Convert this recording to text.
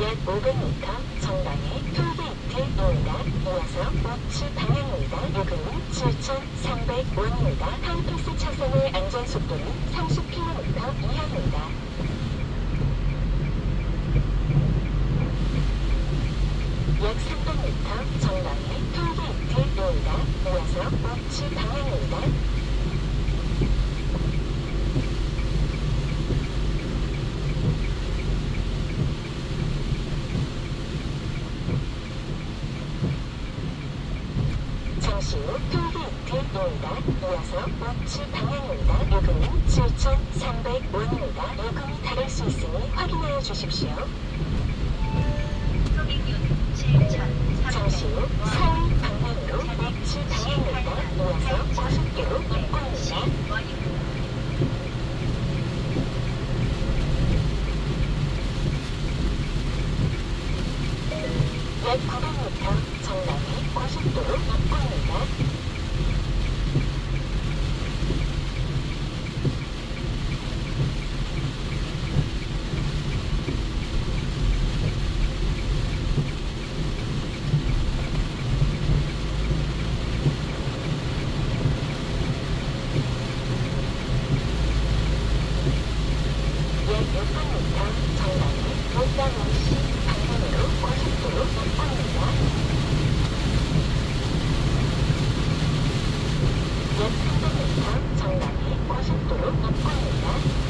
약 500m 정방에 톨게이트 입니다. 이어서 우측 방향입니다. 요금은 7,300원입니다. 하이패스 차선의 안전속도는 30km 이하입니다. 약 300m 정방에 톨게이트 입니다. 이어서 우측 방향입니다. 잠시 후 톨게이트입니다. 이어서 우측 방향입니다. 요금은 7,300원입니다. 요금이 다를 수 있으니 확인하여 주십시오. 잠시 후 서울 방면으로 우측 방향입니다. 이어서 고속도로 입구입니다. 약 900m 정남이 고속도로 입구입니다. 약 600m 정남이 목담원시 방면으로 고속도로 입구입니다. 약 300m 정남이 고속도로 입구입니다.